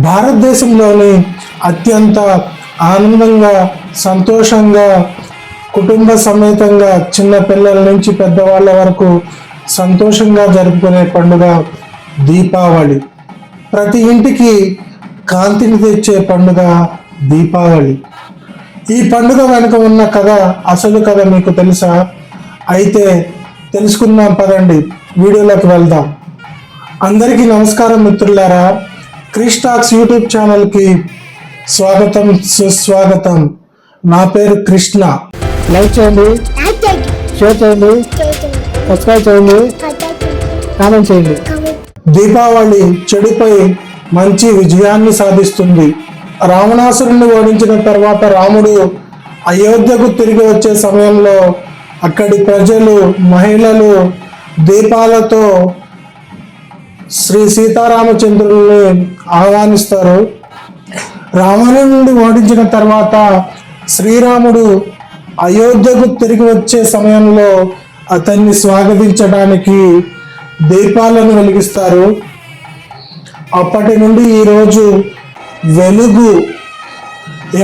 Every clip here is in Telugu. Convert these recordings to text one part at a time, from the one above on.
భారతదేశంలోని అత్యంత ఆనందంగా సంతోషంగా కుటుంబ సమేతంగా చిన్న పిల్లల నుంచి పెద్దవాళ్ళ వరకు సంతోషంగా జరుపుకునే పండుగ దీపావళి. ప్రతి ఇంటికి కాంతిని తెచ్చే పండుగ దీపావళి. ఈ పండుగ వెనుక ఉన్న కథ అసలు కథ మీకు తెలుసా? అయితే తెలుసుకుందాం పదండి. వీడియోలోకి వెళ్దాం. అందరికీ నమస్కారం మిత్రులారా. క్రిష్ టాక్స్ యూట్యూబ్ ఛానల్కి స్వాగతం సుస్వాగతం. నా పేరు కృష్ణ. లైక్ చేయండి. షేర్ చేయండి సబ్స్క్రైబ్ చేయండి కామెంట్ చేయండి. దీపావళి చెడుపై మంచి విజయాన్ని సాధిస్తుంది. రావణాసురుణ్ణి ఓడించిన తర్వాత రాముడు అయోధ్యకు తిరిగి వచ్చే సమయంలో అక్కడి ప్రజలు మహిళలు దీపాలతో శ్రీ సీతారామచంద్రుల్ని ఆహ్వానిస్తారు. రావణుడు ఓడించిన తర్వాత శ్రీరాముడు అయోధ్యకు తిరిగి వచ్చే సమయంలో అతన్ని స్వాగతించడానికి దీపాలను వెలిగిస్తారు. అప్పటి నుండి ఈరోజు వెలుగు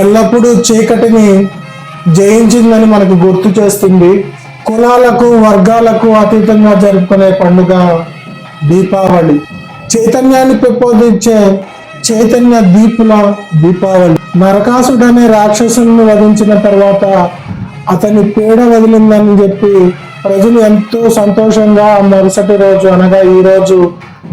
ఎల్లప్పుడూ చీకటిని జయించిందని మనకు గుర్తు చేస్తుంది. కులాలకు వర్గాలకు అతీతంగా జరుపుకునే పండుగ దీపావళి. చైతన్యాన్ని పెంపొందించే చైతన్య దీపుల దీపావళి. నరకాసుడు అనే రాక్షసులను వధించిన తర్వాత అతని పేడ వదిలిందని చెప్పి ప్రజలు ఎంతో సంతోషంగా మరుసటి రోజు అనగా ఈ రోజు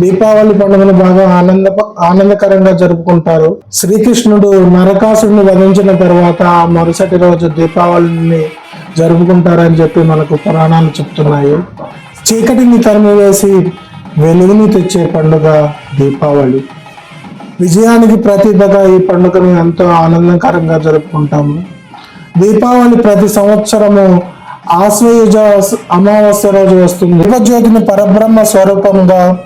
దీపావళి పండుగను బాగా ఆనంద ఆనందకరంగా జరుపుకుంటారు. శ్రీకృష్ణుడు నరకాసుడిని వధించిన తర్వాత ఆ మరుసటి రోజు దీపావళిని జరుపుకుంటారని చెప్పి మనకు పురాణాలు చెప్తున్నాయి. చీకటిని తరిమివేసి వెలుగుని తెచ్చే పండుగ దీపావళి. విజయానికి ప్రతీకగా ఈ పండుగను ఎంతో ఆనందకరంగా జరుపుకుంటాము. దీపావళి ప్రతి సంవత్సరము ఆశ్వయుజ అమావాస్య రోజు వస్తుంది. దీపజ్యోతిని పరబ్రహ్మ స్వరూపంగా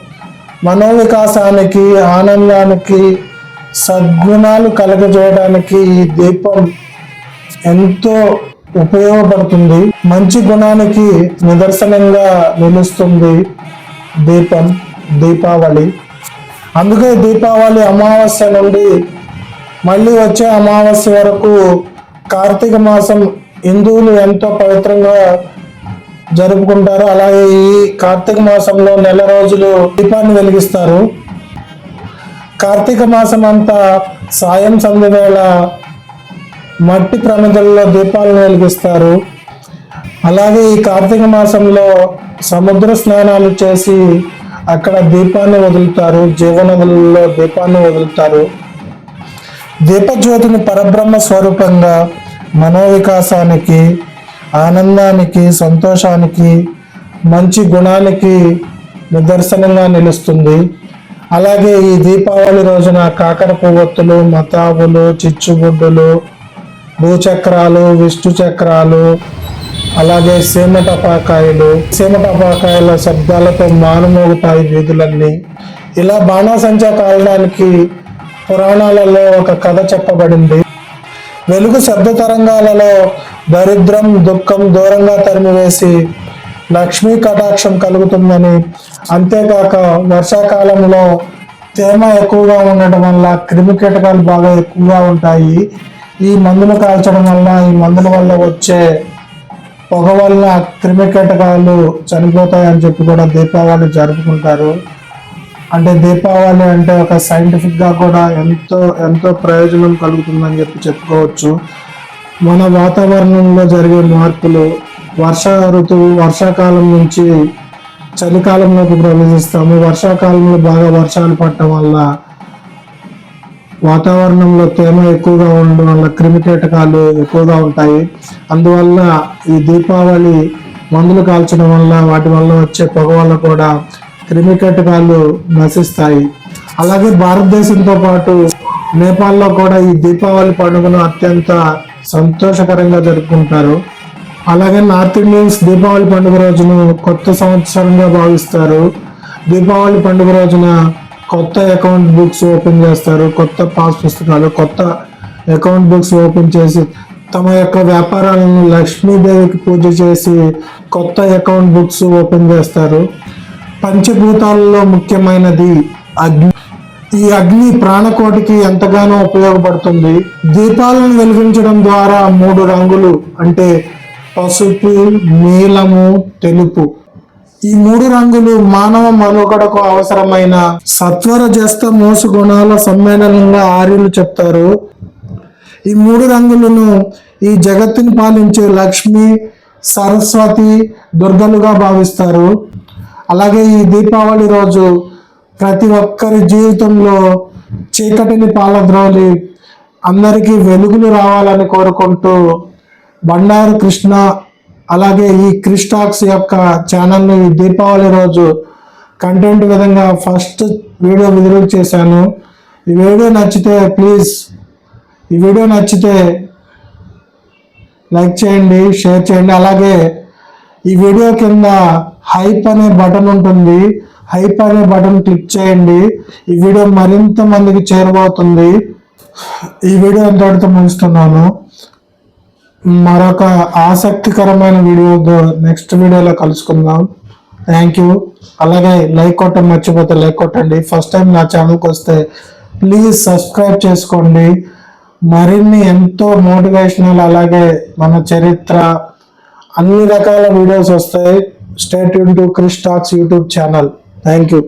మనోవికాసానికి ఆనందానికి సద్గుణాలు కలగజేయడానికి ఈ దీపం ఎంతో ఉపయోగపడుతుంది. మంచి గుణానికి నిదర్శనంగా నిలుస్తుంది. దీపం దీపావళి. అందుకే దీపావళి అమావాస్య నుండి మళ్ళీ వచ్చే అమావాస్య వరకు కార్తీక మాసం హిందువులు ఎంతో పవిత్రంగా జరుపుకుంటారు. అలాగే ఈ కార్తీక మాసంలో నెల రోజులు దీపాన్ని వెలిగిస్తారు. కార్తీక మాసం అంతా సాయం సంధ్య వేళ మట్టి ప్రమిదల్లో దీపాలను వెలిగిస్తారు. అలాగే ఈ కార్తీక మాసంలో సముద్ర స్నానాలు చేసి అక్కడ దీపాన్ని వదులుతారు జీవనదులలో దీపాన్ని వదులుతారు. దీపజ్యోతిని పరబ్రహ్మ స్వరూపంగా మనోవికాసానికి ఆనందానికి సంతోషానికి మంచి గుణానికి నిదర్శనంగా నిలుస్తుంది. అలాగే ఈ దీపావళి రోజున కాకర పువ్వొత్తులు మతాబులు చిచ్చుబుడ్డులు భూచక్రాలు విష్ణు చక్రాలు అలాగే సేమటపాకాయలు సేమటపాకాయల శబ్దాలతో మారుమోగుతాయి వీధులన్నీ. ఇలా బాణాసంచా కాలడానికి పురాణాలలో ఒక కథ చెప్పబడింది. వెలుగు శబ్ద తరంగాలలో దరిద్రం దుఃఖం దూరంగా తరిమివేసి లక్ష్మీ కటాక్షం కలుగుతుందని. అంతేకాక వర్షాకాలంలో తేమ ఎక్కువగా ఉండటం వల్ల క్రిమి కీటకాలు బాగా ఎక్కువగా ఉంటాయి. ఈ మందులు కాల్చడం వల్ల ఈ మందుల వల్ల వచ్చే పొగ వల్ల క్రిమి కీటకాలు చనిపోతాయని చెప్పి కూడా దీపావళి జరుపుకుంటారు. అంటే దీపావళి అంటే ఒక సైంటిఫిక్గా కూడా ఎంతో ఎంతో ప్రయోజనం కలుగుతుందని చెప్పి చెప్పుకోవచ్చు. మన వాతావరణంలో జరిగే మార్పులు వర్ష ఋతువు వర్షాకాలం నుంచి చలికాలంలోకి ప్రవేశిస్తాము. వర్షాకాలంలో బాగా వర్షాలు పడటం వల్ల వాతావరణంలో తేమ ఎక్కువగా ఉండడం వల్ల క్రిమికీటకాలు ఎక్కువగా ఉంటాయి. అందువల్ల ఈ దీపావళి మందులు కాల్చడం వల్ల వాటి వల్ల వచ్చే పొగ వల్ల కూడా క్రిమికీటకాలు నశిస్తాయి. అలాగే భారతదేశంతో పాటు నేపాల్లో కూడా ఈ దీపావళి పండుగను అత్యంత సంతోషకరంగా జరుపుకుంటారు. అలాగే నార్త్ ఇండియన్స్ దీపావళి పండుగ రోజును కొత్త సంవత్సరంగా భావిస్తారు. దీపావళి పండుగ రోజున కొత్త అకౌంట్ బుక్స్ ఓపెన్ చేస్తారు కొత్త పాస్ పుస్తకాలు కొత్త అకౌంట్ బుక్స్ ఓపెన్ చేసి తమ యొక్క వ్యాపారాలను లక్ష్మీదేవికి పూజ చేసి కొత్త అకౌంట్ బుక్స్ ఓపెన్ చేస్తారు. పంచభూతాలలో ముఖ్యమైనది అగ్ని. ఈ అగ్ని ప్రాణకోటికి ఎంతగానో ఉపయోగపడుతుంది. దీపాలను వెలిగించడం ద్వారా మూడు రంగులు అంటే పసుపు నీలము తెలుపు. ఈ మూడు రంగులు మానవ మనుగడకు అవసరమైన సత్వరజస్త మోసు గుణాల సమ్మేళనంగా ఆర్యులు చెప్తారు. ఈ మూడు రంగులను ఈ జగత్తుని పాలించే లక్ష్మి సరస్వతి దుర్గలుగా భావిస్తారు. అలాగే ఈ దీపావళి రోజు ప్రతి ఒక్కరి జీవితంలో చీకటిని పాలద్రోలి అందరికీ వెలుగులు రావాలని కోరుకుంటూ బండారు కృష్ణ అలాగే ఈ క్రిస్టాక్స్ యొక్క ఛానల్ని దీపావళి రోజు కంటెంట్ విధంగా ఫస్ట్ వీడియో విడుదల చేశాను. ఈ వీడియో నచ్చితే ప్లీజ్ ఈ వీడియో నచ్చితే లైక్ చేయండి షేర్ చేయండి. అలాగే ఈ వీడియో కింద హైప్ అనే బటన్ ఉంటుంది. హైప్ అనే బటన్ క్లిక్ చేయండి. ఈ వీడియో మరింత మందికి చేరబోతుంది. ఈ వీడియో ఎంతటితో ముగిస్తున్నాను. మరొక ఆసక్తికరమైన వీడియోతో నెక్స్ట్ వీడియోలో కలుసుకుందాం. థ్యాంక్ యూ అలాగే లైక్ కొట్టడం మర్చిపోతే లైక్ కొట్టండి. ఫస్ట్ టైం నా ఛానల్కి వస్తే ప్లీజ్ సబ్స్క్రైబ్ చేసుకోండి. మరిన్ని ఎంతో మోటివేషనల్ అలాగే మన చరిత్ర అన్ని రకాల వీడియోస్ వస్తాయి. Stay Yoon to Krish talks YouTube channel thank you